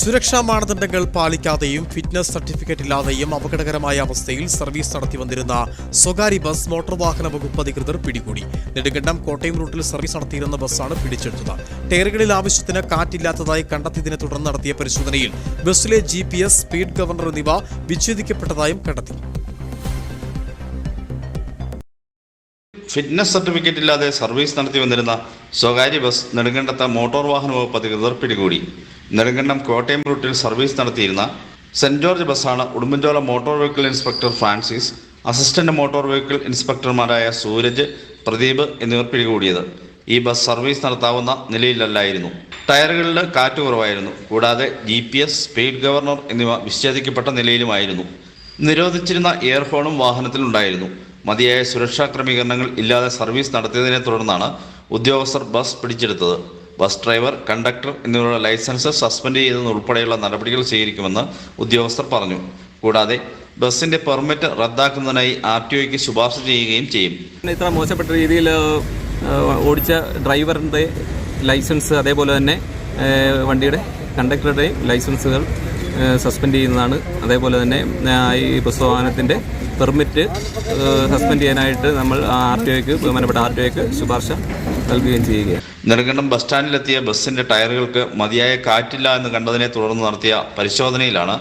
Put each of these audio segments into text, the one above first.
സുരക്ഷാ മാനദണ്ഡങ്ങൾ പാലിക്കാതെയും fitness certificate ഇല്ലാതെയും അപകടകരമായ അവസ്ഥയിൽ സർവീസ് നടത്തി വന്നിരുന്ന സ്വകാര്യ ബസ് മോട്ടോർ വാഹന വകുപ്പ് അധികൃതർ പിടികൂടി. നെടുങ്കണ്ടം കോട്ടയം റൂട്ടിൽ സർവീസ് നടത്തിയിരുന്ന ബസ്സാണ് പിടിച്ചെടുത്തത്. ടയറുകളിൽ ആവശ്യത്തിന് കാറ്റില്ലാത്തതായി കണ്ടെത്തിയതിനെ തുടർന്ന് നടത്തിയ പരിശോധനയിൽ ബസ്സിലെ ജി സ്പീഡ് ഗവർണർ എന്നിവ വിച്ഛേദിക്കപ്പെട്ടതായും കണ്ടെത്തി. ഫിറ്റ്നസ് സർട്ടിഫിക്കറ്റ് ഇല്ലാതെ സർവീസ് നടത്തി വന്നിരുന്ന സ്വകാര്യ ബസ് നെടുങ്കണ്ടത്തെ മോട്ടോർ വാഹന വകുപ്പ് അധികൃതർ പിടികൂടി. നെടുങ്കണ്ടം കോട്ടയം റൂട്ടിൽ സർവീസ് നടത്തിയിരുന്ന സെന്റ് ജോർജ് ബസ്സാണ് Udumbanchola motor vehicle inspector Francis assistant motor vehicle ഇൻസ്പെക്ടർമാരായ Sooraj Pradeep എന്നിവർ പിടികൂടിയത്. ഈ ബസ് സർവീസ് നടത്താവുന്ന നിലയിലല്ലായിരുന്നു. ടയറുകളിൽ കാറ്റ് കുറവായിരുന്നു. കൂടാതെ G P S speed governor എന്നിവ വിച്ഛേദിക്കപ്പെട്ട നിലയിലുമായിരുന്നു. നിരോധിച്ചിരുന്ന ഇയർഫോണും വാഹനത്തിലുണ്ടായിരുന്നു. മതിയായ സുരക്ഷാ ക്രമീകരണങ്ങൾ ഇല്ലാതെ സർവീസ് നടത്തിയതിനെ തുടർന്നാണ് ഉദ്യോഗസ്ഥർ ബസ് പിടിച്ചെടുത്തത്. ബസ് ഡ്രൈവർ കണ്ടക്ടർ എന്നിവരുടെ ലൈസൻസ് സസ്പെൻഡ് ചെയ്തതുൾപ്പെടെയുള്ള നടപടികൾ സ്വീകരിക്കുമെന്ന് ഉദ്യോഗസ്ഥർ പറഞ്ഞു. കൂടാതെ ബസ്സിന്റെ പെർമിറ്റ് റദ്ദാക്കുന്നതിനായി ആർ ടി ഒക്ക് ശുപാർശ ചെയ്യുകയും ചെയ്യും. ഇത്ര മോശപ്പെട്ട രീതിയിൽ ഓടിച്ച ഡ്രൈവറിന്റെ ലൈസൻസ് അതേപോലെ തന്നെ വണ്ടിയുടെ കണ്ടക്ടറുടെ ലൈസൻസുകൾ സസ്പെൻഡ് ചെയ്യുന്നതാണ്. അതേപോലെ തന്നെ ഈ ബസ് വാഹനത്തിന്റെ പെർമിറ്റ് സസ്പെൻഡ് ചെയ്യാനായിട്ട് നമ്മൾ ആർ ടി ഒക്ക് ബഹുമാനപ്പെട്ട ആർ ടി ഒക്ക് ശുപാർശ നൽകുകയും ചെയ്യുകയാണ്. നെടുങ്കണ്ടം ബസ് സ്റ്റാൻഡിലെത്തിയ ബസ്സിന്റെ ടയറുകൾക്ക് മതിയായ കാറ്റില്ല എന്ന് കണ്ടതിനെ തുടർന്ന് നടത്തിയ പരിശോധനയിലാണ്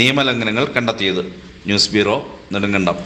നിയമലംഘനങ്ങൾ കണ്ടെത്തിയത്. News bureau Nedumkandam.